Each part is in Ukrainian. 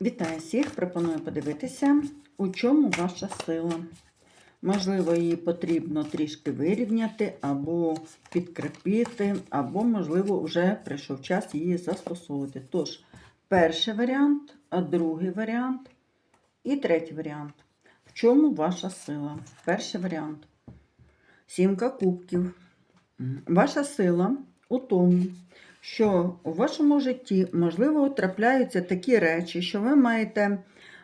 Вітаю всіх! Пропоную подивитися, у чому ваша сила. Можливо, її потрібно трішки вирівняти, або підкріпити, або, можливо, вже прийшов час її застосовувати. Тож, перший варіант, другий варіант і третій варіант. В чому ваша сила? Перший варіант. Сімка кубків. Ваша сила у тому, що у вашому житті, можливо, трапляються такі речі, що ви маєте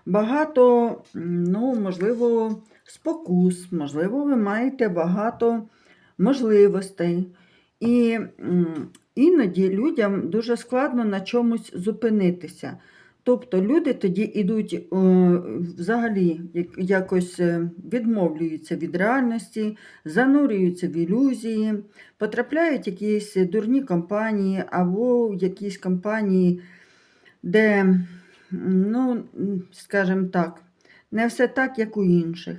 багато, ну, можливо, спокус, можливо, ви маєте багато можливостей. І іноді людям дуже складно на чомусь зупинитися. Тобто люди тоді йдуть е, взагалі якось е, відмовлюються від реальності, занурюються в ілюзії, потрапляють в якісь дурні компанії або в якісь компанії, де, ну, скажімо так, не все так, як у інших.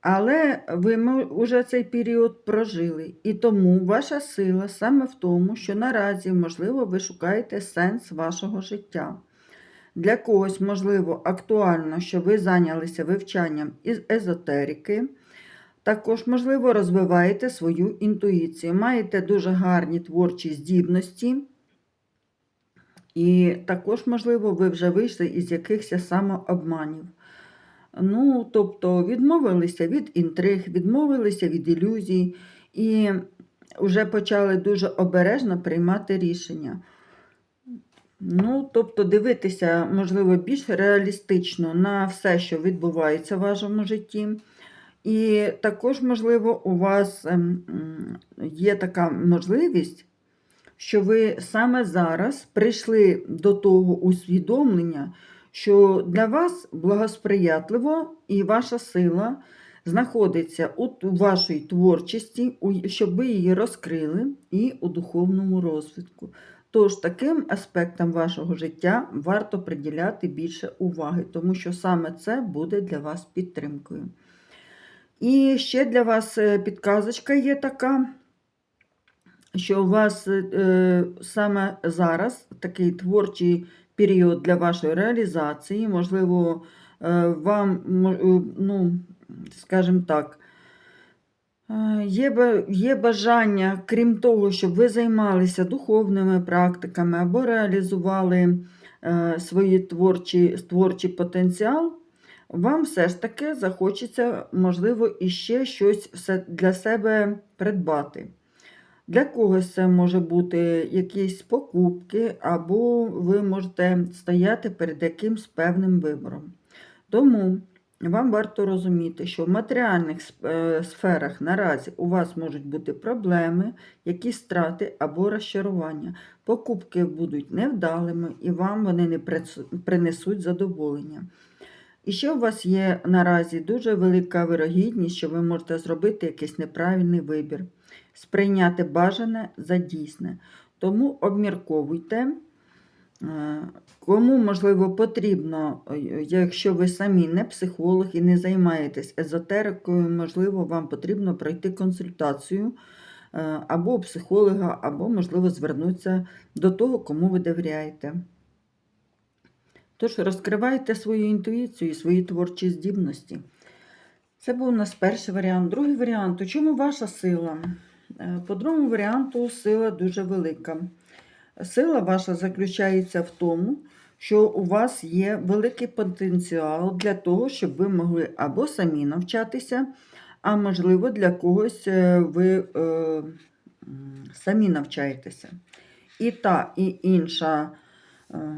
Але ви вже цей період прожили, і тому ваша сила саме в тому, що наразі, можливо, ви шукаєте сенс вашого життя. Для когось, можливо, актуально, що ви зайнялися вивчанням із езотерики. Також, можливо, розвиваєте свою інтуїцію, маєте дуже гарні творчі здібності. І також, можливо, ви вже вийшли із якихось самообманів. Ну, тобто, відмовилися від інтриг, відмовилися від ілюзій і вже почали дуже обережно приймати рішення. Ну, тобто, дивитися, можливо, більш реалістично на все, що відбувається в вашому житті. І також, можливо, у вас ем, є така можливість, що ви саме зараз прийшли до того усвідомлення, що для вас благосприятливо і ваша сила знаходиться у вашій творчості, щоб ви її розкрили, і у духовному розвитку. Тож таким аспектам вашого життя варто приділяти більше уваги, тому що саме це буде для вас підтримкою. І ще для вас е, підказочка є така, що у вас е, саме зараз такий творчий період для вашої реалізації, можливо, е, вам, ну, скажімо так, Є, є бажання, крім того, щоб ви займалися духовними практиками або реалізували е, свої творчі, творчий потенціал, вам все ж таки захочеться, можливо, іще щось для себе придбати. Для когось це може бути якісь покупки, або ви можете стояти перед якимсь певним вибором. Тому вам варто розуміти, що в матеріальних е, сферах наразі у вас можуть бути проблеми, якісь страти або розчарування. Покупки будуть невдалими і вам вони не принесуть задоволення. І ще у вас є наразі дуже велика вирогідність, що ви можете зробити якийсь неправильний вибір, сприйняти бажане за дійсне. Тому обмірковуйте. Е, Кому, можливо, потрібно, е, якщо ви самі не психолог і не займаєтесь езотерикою, можливо, вам потрібно пройти консультацію е, або психолога, або, можливо, звернутися до того, кому ви довіряєте. Тож розкривайте свою інтуїцію і свої творчі здібності. Це був у нас перший варіант. Другий варіант. У чому ваша сила? По другому варіанту сила дуже велика. Сила ваша заключається в тому, що у вас є великий потенціал для того, щоб ви могли або самі навчатися, а можливо, для когось е, ви е, самі навчаєтеся. І та, і інша. е,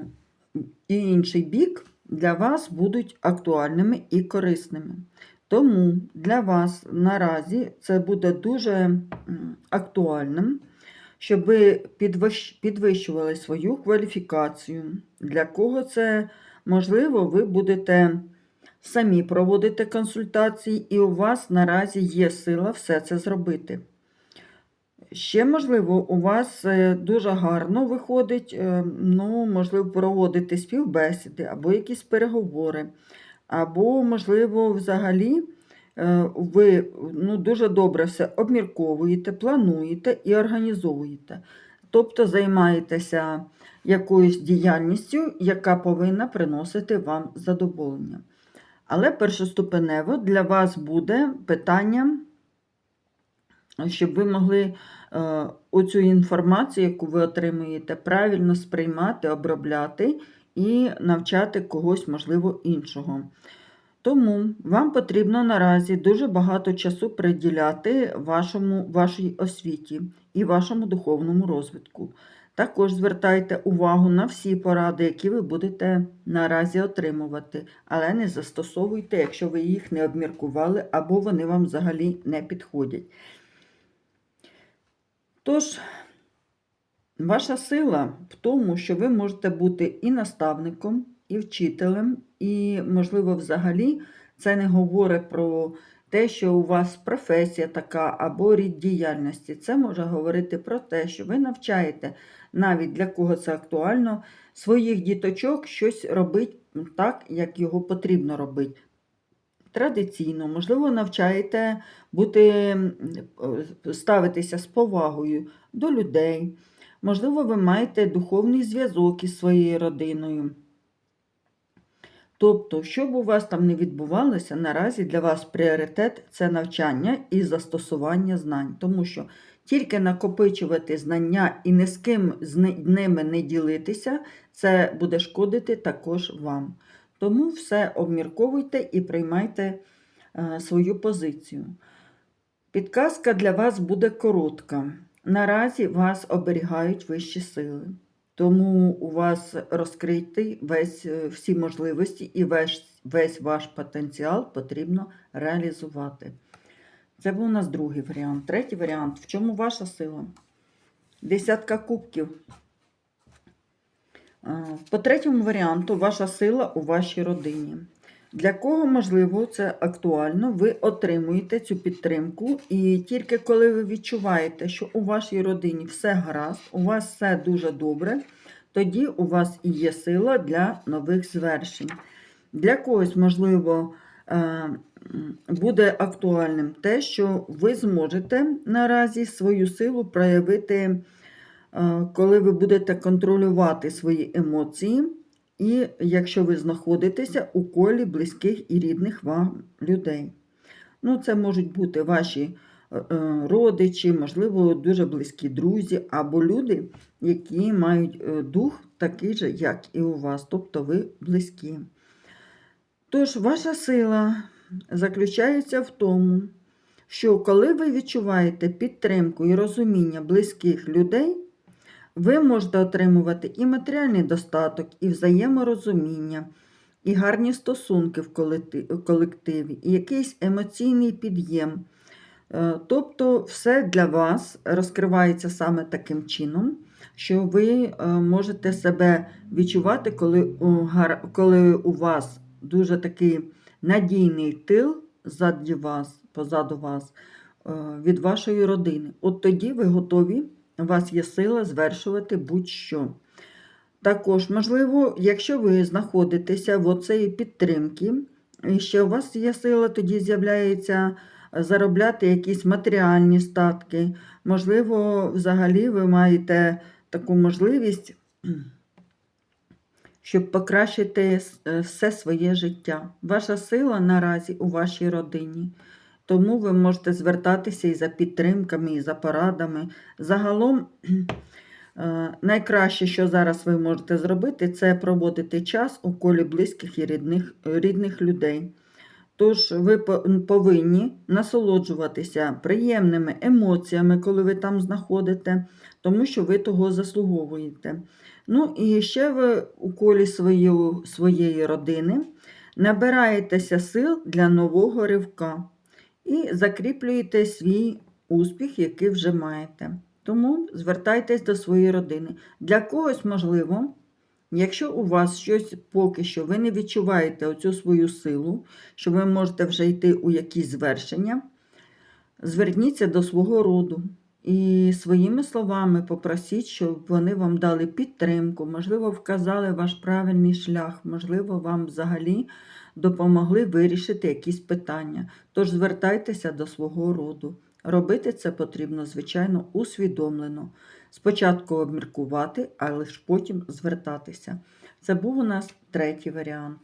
і інший бік для вас будуть актуальними і корисними. Тому для вас наразі це буде дуже актуальним, щоб ви підвищували свою кваліфікацію. Для кого це можливо, ви будете самі проводити консультації, і у вас наразі є сила все це зробити. Ще, можливо, у вас е, дуже гарно виходить, е, ну, можливо, проводити співбесіди або якісь переговори, або, можливо, взагалі ви ну, дуже добре все обмірковуєте, плануєте і організовуєте. Тобто займаєтеся якоюсь діяльністю, яка повинна приносити вам задоволення. Але першоступенево для вас буде питання, щоб ви могли е, оцю інформацію, яку ви отримуєте, правильно сприймати, обробляти і навчати когось, можливо, іншого. Тому вам потрібно наразі дуже багато часу приділяти вашому, вашій освіті і вашому духовному розвитку. Також звертайте увагу на всі поради, які ви будете наразі отримувати, але не застосовуйте, якщо ви їх не обміркували або вони вам взагалі не підходять. Тож, ваша сила в тому, що ви можете бути і наставником, і вчителем, і, можливо, взагалі це не говорить про те, що у вас професія така або рід діяльності. Це може говорити про те, що ви навчаєте навіть для кого це актуально, своїх діточок щось робити так, як його потрібно робити. Традиційно, можливо, навчаєте бути, е, ставитися з повагою до людей. Можливо, ви маєте духовний зв'язок із своєю родиною. Тобто, що б у вас там не відбувалося, наразі для вас пріоритет це навчання і застосування знань, тому що тільки накопичувати знання і ні з ким з ними не ділитися, це буде шкодити також вам. Тому все обмірковуйте і приймайте е, свою позицію. Підказка для вас буде коротка. Наразі вас оберігають вищі сили. Тому у вас розкритий весь, е, всі можливості і весь, весь ваш потенціал потрібно реалізувати. Це був у нас другий варіант. Третій варіант. В чому ваша сила? Десятка кубків. Е, По третьому варіанту ваша сила у вашій родині. Для кого, можливо, це актуально, ви отримуєте цю підтримку, і тільки коли ви відчуваєте, що у вашій родині все гаразд, у вас все дуже добре, тоді у вас і є сила для нових звершень. Для когось, можливо, е, буде актуальним те, що ви зможете наразі свою силу проявити, е, коли ви будете контролювати свої емоції. І якщо ви знаходитеся у колі близьких і рідних вам людей. Ну, це можуть бути ваші е, е, родичі, можливо, дуже близькі друзі, або люди, які мають е, дух такий же, як і у вас, тобто ви близькі. Тож, ваша сила заключається в тому, що коли ви відчуваєте підтримку і розуміння близьких людей, ви можете отримувати і матеріальний достаток, і взаєморозуміння, і гарні стосунки в колективі, і якийсь емоційний під'єм. Е, Тобто, все для вас розкривається саме таким чином, що ви е, можете себе відчувати, коли у, вас дуже такий надійний тил ззаді вас, позаду вас, е, від вашої родини. От тоді ви готові у вас є сила звершувати будь-що. Також, можливо, якщо ви знаходитеся в оцеї підтримки, і ще у вас є сила, тоді з'являється заробляти якісь матеріальні статки. Можливо, взагалі ви маєте таку можливість, щоб покращити е, все своє життя. Ваша сила наразі у вашій родині. Тому ви можете звертатися і за підтримками, і за порадами. Загалом, е, найкраще, що зараз ви можете зробити, це проводити час у колі близьких і рідних, рідних людей. Тож ви повинні насолоджуватися приємними емоціями, коли ви там знаходите, тому що ви того заслуговуєте. Ну і ще ви у колі своєї, своєї родини набираєтеся сил для нового ривка і закріплюєте свій успіх, який вже маєте. Тому звертайтесь до своєї родини. Для когось можливо, якщо у вас щось поки що ви не відчуваєте оцю свою силу, що ви можете вже йти у якісь звершення, зверніться до свого роду. І своїми словами попросіть, щоб вони вам дали підтримку, можливо, вказали ваш правильний шлях, можливо, вам взагалі допомогли вирішити якісь питання. Тож звертайтеся до свого роду. Робити це потрібно, звичайно, усвідомлено. Спочатку обміркувати, але ж потім звертатися. Це був у нас третій варіант.